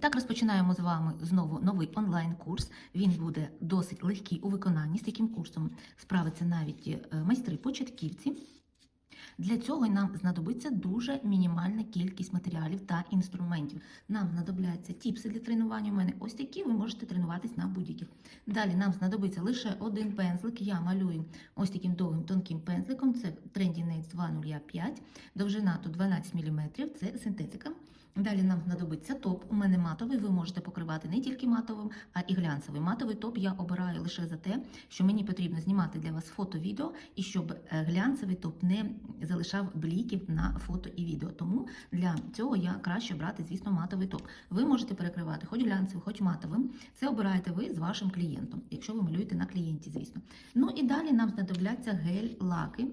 Так розпочинаємо з вами знову новий онлайн-курс. Він буде досить легкий у виконанні. З таким курсом справиться навіть е, майстри-початківці. Для цього нам знадобиться дуже мінімальна кількість матеріалів та інструментів. Нам знадобляться тіпси для тренування. У мене ось такі, ви можете тренуватись на будь-яких. Далі нам знадобиться лише один пензлик. Я малюю ось таким довгим тонким пензликом. Це Trendy Nails 205, довжина тут 12 мм, це синтетика. Далі нам знадобиться топ. У мене матовий. Ви можете покривати не тільки матовим, а і глянцевий. Матовий топ я обираю лише за те, що мені потрібно знімати для вас фото-відео і щоб е, глянцевий топ не залишав бліків на фото і відео. Тому для цього я краще брати, звісно, матовий топ. Ви можете перекривати хоч глянцевим, хоч матовим. Це обираєте ви з вашим клієнтом, якщо ви малюєте на клієнті, звісно. Ну і далі нам знадобляться гель-лаки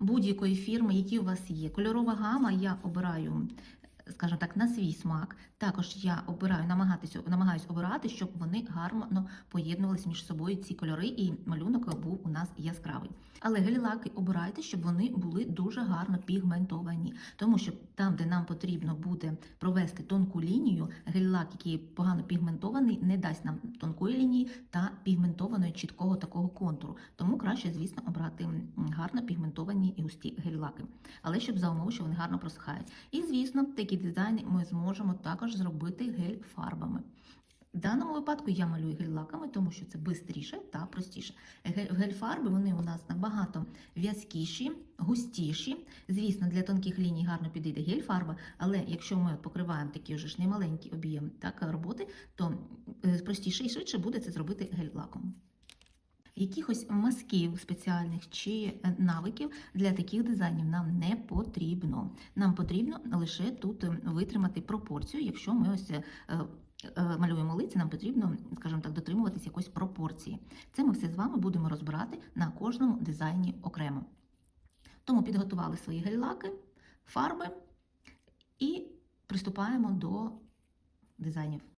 будь-якої фірми, які у вас є. Кольорова гама я обираю. Скажімо так, на свій смак. Також я обираю, намагатися, намагаюся обирати, щоб вони гарно поєднувалися між собою ці кольори, і малюнок був у нас яскравий. Але гель-лаки обирайте, щоб вони були дуже гарно пігментовані, тому що там, де нам потрібно буде провести тонку лінію, гель-лак, який погано пігментований, не дасть нам тонкої лінії та пігментованої чіткого такого контуру. Тому краще, звісно, обрати гарно пігментовані і густі гель-лаки, але щоб за умови, що вони гарно просихають. І звісно, такі дизайни ми зможемо також зробити гель-фарбами. В даному випадку я малюю гель-лаками, тому що це швидше та простіше. Гель-фарби вони у нас набагато в'язкіші, густіші. Звісно, для тонких ліній гарно підійде гель-фарба, але якщо ми покриваємо такий вже ж немаленький об'єм так, роботи, то е, простіше і швидше буде це зробити гель-лаком. Якихось мазків спеціальних чи е, навиків для таких дизайнів нам не потрібно. Нам потрібно лише тут е, витримати пропорцію. Якщо ми ось е, малюємо лиці, нам потрібно, скажімо так, дотримуватись якоїсь пропорції. Це ми все з вами будемо розбирати на кожному дизайні окремо. Тому підготували свої гель-лаки, фарби і приступаємо до дизайнів.